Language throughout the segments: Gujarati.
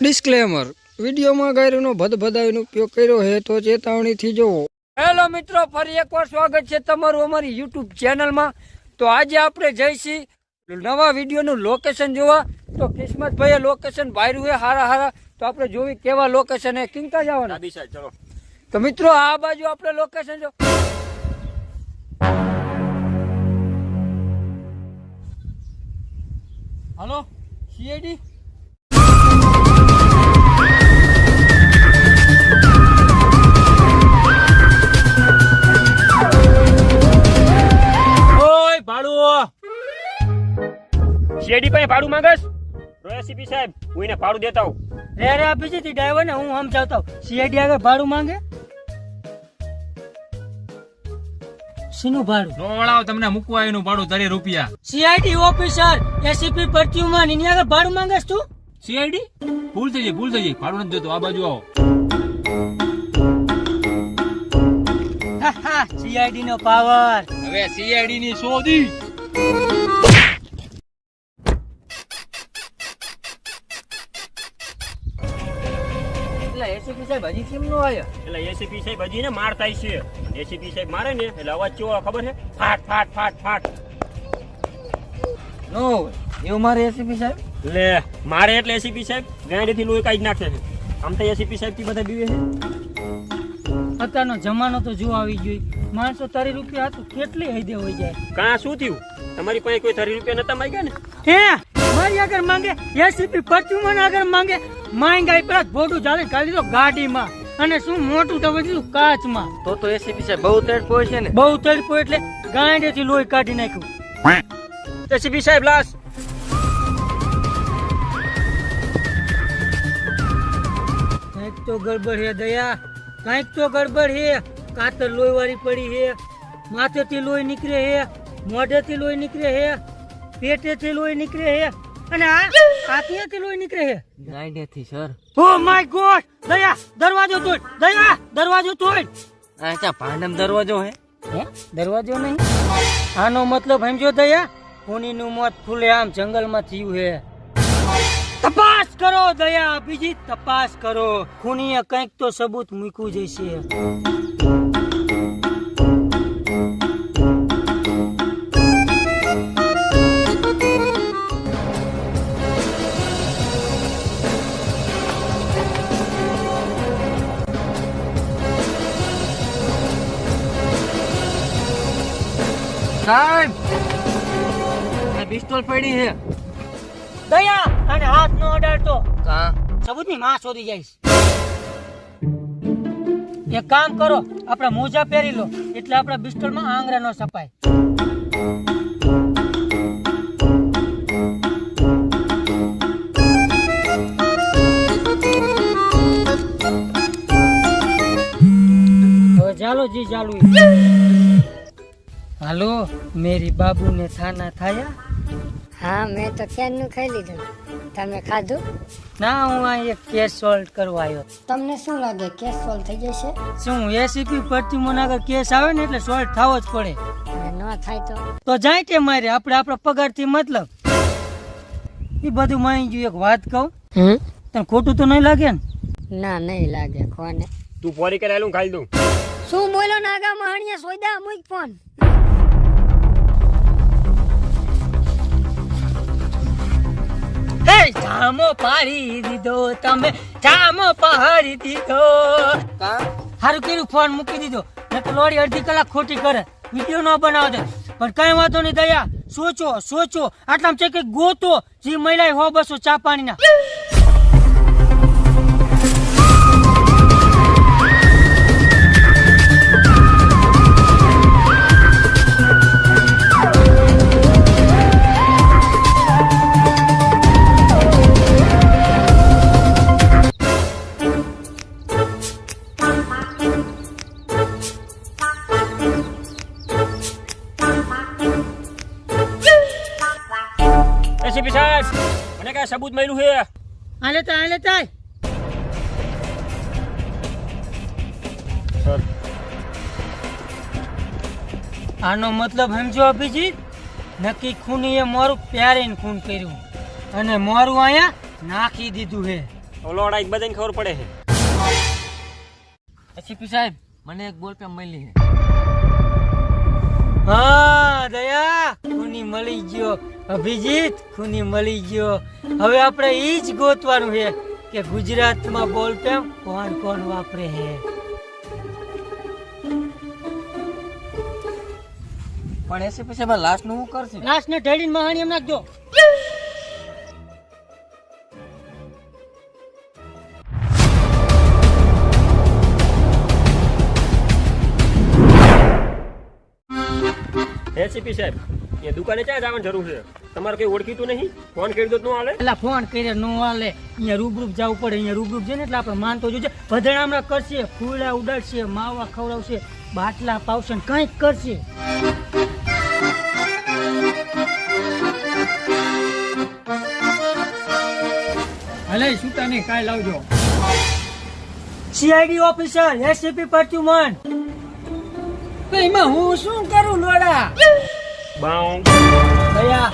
ડિસ્ક્લેમર વિડીયોમાં ગાયરોનો ભદભદાવીનો ઉપયોગ કર્યો છે તો ચેતવણીથી જોવો. હેલો મિત્રો ફરી એકવાર સ્વાગત છે તમારું અમારી યુટ્યુબ ચેનલમાં. તો આજે આપણે જઈશી નવા વિડીયોનું લોકેશન જોવા. તો કિસ્મતભાઈએ લોકેશન બાયરું છે હારા હારા. તો આપણે જોવી કેવા લોકેશન એ કિંકા જવાના? દાદી સાહેબ ચલો. તો મિત્રો આ બાજુ આપણે લોકેશન જો. હલો સીઆઈડી શેરડી પાસે ભાડું માંગસ? રોયસીપી સાહેબ હું એને ભાડું દેતા હું રે રે આપી છે ડ્રાઈવર ને હું સમજાવતો સીઆઈડી આગળ ભાડું માંગે? શીનું ભાડું? નો તમને મૂકવા એનું ભાડું તરી રૂપિયા. સીઆઈડી ઓફિસર એસીપી પરચ્યુમાં એની આગળ ભાડું માંગસ તું? સીઆઈડી? ભૂલ થઈ ગઈ ભૂલ થઈ ગઈ. ભાડું નથી જોતું આ બાજુ આવો. સીઆઈડી નો પાવર હવે સીઆઈડી ની શોધી. કેમ નો આવ્યા એટલે એસીપી સાહેબ હજી ને માર થાય છે. એસીપી સાહેબ મારે ને એટલે અવાજ કેવો ખબર છે? ફાટ ફાટ ફાટ ફાટ. નો એવું મારે એસીપી સાહેબ? લે મારે એટલે એસીપી સાહેબ ગાંડીથી લોહી કાઢી નાખે છે. આમ તો એસીપી સાહેબથી બધા બીવે છે. અત્યારનો જમાનો તો જો આવી ગયો. માણસો તારી રૂપિયા હતું કેટલી હૈદે હોય જાય? કાં શું થયું? તમારી પાસે કોઈ તારી રૂપિયા નતા માંગ્યા ને? હે મારી આગળ માંગે એસીપી પરચ્યુમન આગળ માંગે. માંગાઈ પેલા ભોડું ચાલે કાઢી દો ગાડીમાં. અને શું મોટું તો બધું કાચમાં. તો તો એસીપી સાહેબ બહુ તડકો છે ને? બહુ તડકો એટલે ગાંડેથી લોહી કાઢી નાખ્યું. એસીપી સાહેબ લાસ કાંઈક તો ગડબડ હે દયા કાંઈક તો ગડબડ હે. કાતર લોહી વાળી પડી હે માથેથી લોહી નીકળે હે મોઢેથી લોહી નીકળે હે પેટેથી લોહી નીકળે હે. અને આ આંખીએથી લોહી નીકળે છે. ગાંડેથી સર. Oh my God! દયા દરવાજો તોડ. દયા દરવાજો તોડ. આ ચા ભાંડમ દરવાજો હે? હે? દરવાજો નહીં? આનો મતલબ સમજો દયા ખૂનીનું મોત ફૂલે આમ જંગલમાં થયું હે. તપાસ કરો દયા બીજી તપાસ કરો. ખૂનીએ કંઈક તો સબૂત મૂક્યું જશે સાહેબ પિસ્તોલ પડી છે. દયા અને હાથ નો અડાડતો. કા? સબૂતની માં શોધી જઈશ. એક કામ કરો આપણા મોજા પહેરી લો એટલે આપણા પિસ્તોલમાં આંગળા નો સપાય ચાલો જી ચાલુ. હાલો મેરી બાબુ ને થાના થાયા? હા મેં તો ક્યારનું ખાઈ લીધું. તમે ખાધું? ના હું આ એક કેસ સોલ્વ કરવા આવ્યો તમને શું લાગે કેસ સોલ્વ થઈ જશે? શું એસીપી પરથી મને આગળ કેસ આવે ને એટલે સોલ્વ થવો જ પડે. ન થાય તો. તો જાય કે મારે આપણે આપણા પગારથી મતલબ. એ બધું માની ગયું એક વાત કહું. તને ખોટું તો નહીં લાગે ને? ના નહીં લાગે કોને? તું ફોરી કરાયેલું ખાઈ દઉં શું બોલો નાગા મહાણિયા સોયદા મુક ફોન. હે જામો પાડી દીધો તમે જામો પહાડી દીધો. હારું સારું કર્યું ફોન મૂકી દીધો. ને તો લોડી અડધી કલાક ખોટી કરે. વીડિયો ન બનાવો દે પણ કઈ વાંધો નહીં દયા સોચો સોચો. આટલામાં છે કે ગોતો જે મહિલા હો બસો ચા પાણીના. સબૂત મળ્યું છે આલે તા આલે તા આનો મતલબ સમજો અભિજીત નક્કી ખૂનીએ મારું પ્યારેને ખૂન કર્યું અને મારું અહીંયા નાખી દીધું હે. ઓલો વાળા એક બધાને ખબર પડે છે એસીપી સાહેબ મને એક બોલ પે મળી છે હા દયા ખૂની મળી ગયો. અભિજીત ખૂની મળી ગયો. હવે આપણે જ ગોતવાનું છે કે ગુજરાતમાં બોલ પેમ કોણ કોણ વાપરે છે. પણ એસીપી પછી લાસ્ટનું શું કરશે? લાસ્ટ ને ઢેડીને મહાણી એમ નાખજો. એસીપી સાહેબ એ દુકાને ક્યાં જવાની જરૂર છે? તમારે કઈ ઓળખીતું નહીં? ફોન કરી દો તો ન હાલે? પેલા ફોન કરીને નો હાલે. અહીંયા રૂબરૂપ જવું પડે. અહીંયા રૂબરૂપ છે ને એટલે આપણે માનતો જોજે ભદણામણા કરશે ફૂલા ઉડાડશે માવા ખવડાવશે બાટલા પાવશે ને કંઈક કરશે. હલે નહીં કાંઈ લાવજો. સીઆઈડી ઓફિસર એસીપી પરચુમન એમાં હું શું કરું લોડા? દયા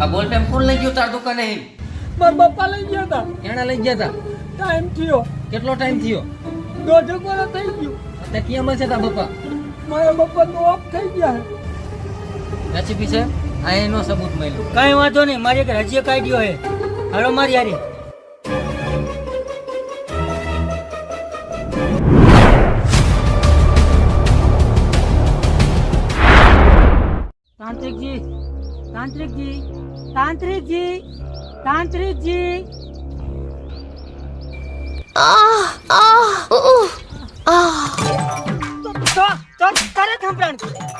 આ બોલ પેન કોણ લઈ ગયો તાર દુકાને? મારા બાપા લઈ ગયા હતા એણે લઈ ગયા તા? ટાઈમ થયો. કેટલો ટાઈમ થયો? દોઢ વરસ થઈ ગયું. તે કેમ છે તા બાપા મારા બાપા તો ઓફ થઈ ગયા એસીપી પીછે આ એનો સબૂત મળ્યો. કઈ વાંધો નહીં મારી એક રાજ્ય કાઢ્યો હે હાલો મારી યારી તાંત્રિકજી તાંત્રિકજી તાંત્રિકજી તાંત્રિકજી. તો તો તો કરે થંભરાણ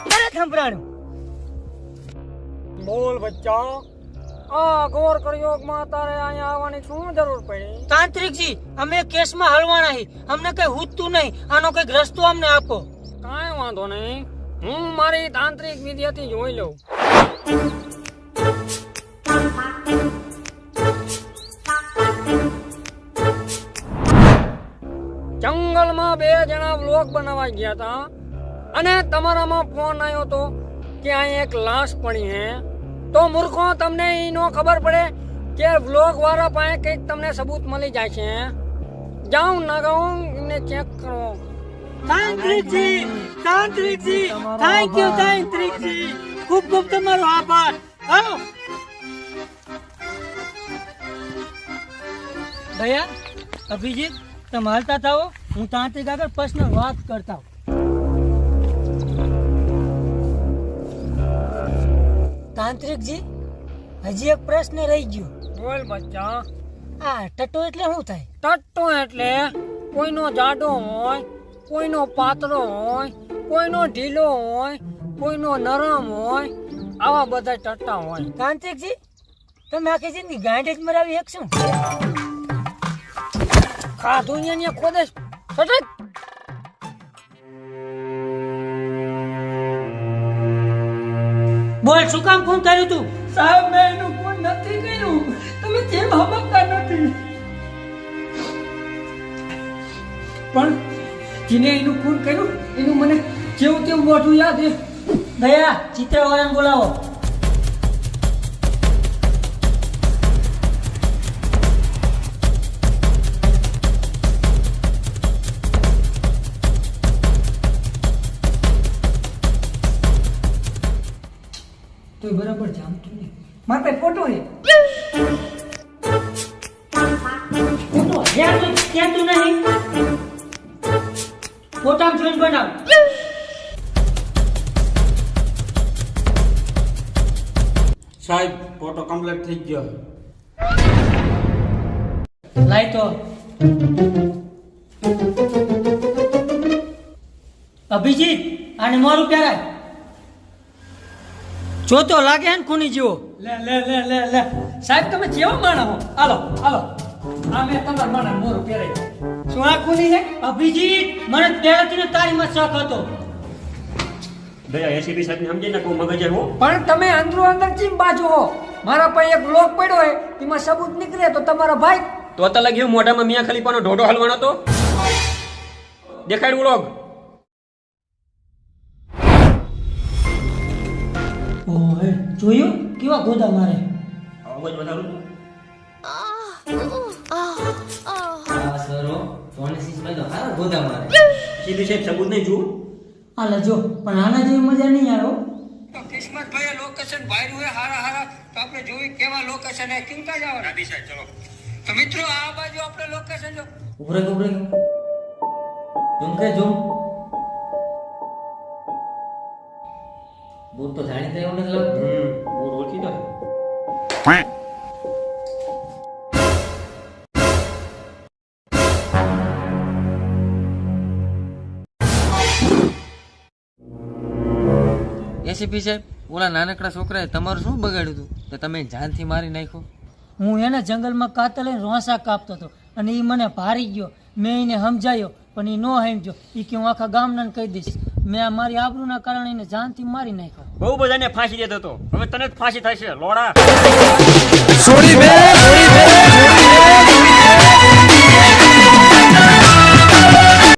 કરે થંભરાણ. બોલ બચ્ચા. આ ઘોર પ્રયોગમાં તારે અહીંયા આવવાની શું જરૂર પડી? તાંત્રિકજી અમે કેસમાં હલવાના હી અમને કઈ હુતું નહીં. આનો કંઈક રસ્તો અમને આપો. કાંઈ વાંધો નહીં. હું મારી તાંત્રિક વિદ્યાથી જોઈ લઉં. જંગલમાં બે જણા વ્લોગ બનાવવા ગયા હતા અને તમારામાં ફોન આવ્યો હતો કે અહીં એક લાશ પડી હે. તો મૂર્ખો, તમને ઈ નો ખબર પડે કે વ્લોગ વાળા પાસે કંઈક તમને સબૂત મળી જાય છે. જાઉં ના ગાઉં એમને ચેક કરો. તાંત્રિકજી તાંત્રિકજી થેન્ક યુ તાંત્રિકજી ખૂબ ખૂબ તમારો આભાર. હાલો ભૈયા અભિજીત તમે હાલતા થાઓ હું તાંત્રિક આગળ પર્સનલ વાત કરતા તાંત્રિકજી હજી એક પ્રશ્ન રહી ગયો. બોલ બચ્ચા. આ ટટ્ટો એટલે શું થાય? ટટ્ટો એટલે કોઈનો જાડો હોય કોઈનો પાતળો હોય કોઈનો ઢીલો હોય કોઈનો નરમ હોય આવા બધા ટટ્ટા હોય. કાંતિકજી તમે આખી જિંદગી ગાંઠ જ મરાવી એક શું? ખાધું અહીંયા ખોદે સટક બોલ શું કામ ફોન કર્યું તું? સાહેબ મેં એનું ફોન નથી કર્યું. તમે કેમ સમજતા નથી? પણ જેને એનું ફોન કર્યું એનું મને જેવું કેવું મોઢું યાદ હે? દયા ચિત્રવાળાને બોલાવો. તો બરાબર જામતું નહીં. મારે પાસે ફોટો છે ફોટો ત્યાં તું નહીં. ફોટામાં જોઈને બનાવ. સાહેબ ફોટો કમ્પ્લીટ થઈ ગયો. લાય તો. અભિજીત આને મારું પ્યારા જોતો લાગે ને ખૂની જેવો. લે લે લે લે લે. સાહેબ તમે જેવો માણા હો. હાલો હાલો. આ મેં તમારા માણા મોરું પહેરાય શું આ ખૂની છે? અભિજીત મને પહેલાથી ને તારીમાં શક હતો. દયા એસીપી સાહેબ ને સમજે કહું મગજ હો. પણ તમે અંદરો અંદર ચીમ બાજુ હો? મારા પાસે એક લોક પડ્યો હોય તેમાં સબૂત નીકળે તો તમારો ભાઈ તો તો લગ્યું મોઢામાં મિયા ખલીફાનો ઢોઢો હલવાનો તો દેખાડ ઉલોગ ઓહે જોયું? કેવા ગોદા મારે? અવાજ વધારું. આ સરો ચોવીસમાં તો હારા ગોદા મારે. સીધી સાહેબ સબૂત નહીં જુઓ. હાલે જો પણ આના જેવી મજા નહીં આવે હો. તો કિસ્મતભાઈએ લોકેશન ભાઈ હોય હારા હારા. તો આપણે જોઈ કેવા લોકેશન હે ચિંતા જવાના સાહેબ ચલો. તો મિત્રો આ બાજુ આપણે લોકેશન જો. ઉભરે ઉભરે. ઝૂમ કે ઝૂમ બૂટ તો જાણીતા એવું નથી લાગતું હમ બૂટ ઓળખી તો એસીપી સાહેબ? ઓલા નાનકડા છોકરાએ તમારું શું બગાડ્યું હતું તો તમે જાનથી મારી નાખ્યો? હું એને જંગલમાં કાતર લઈને રોસા કાપતો હતો અને એ મને ભારી ગયો. મેં એને સમજાયો પણ એ નો સમજ્યો. એ કે હું આખા ગામના કહી દઈશ. મેં આ મારી આબરૂના કારણે એને જાનથી મારી નાખ્યો. બહુ બધાને ફાંસી દેતો હતો. હવે તને જ ફાંસી થશે લોડા. સોરી બે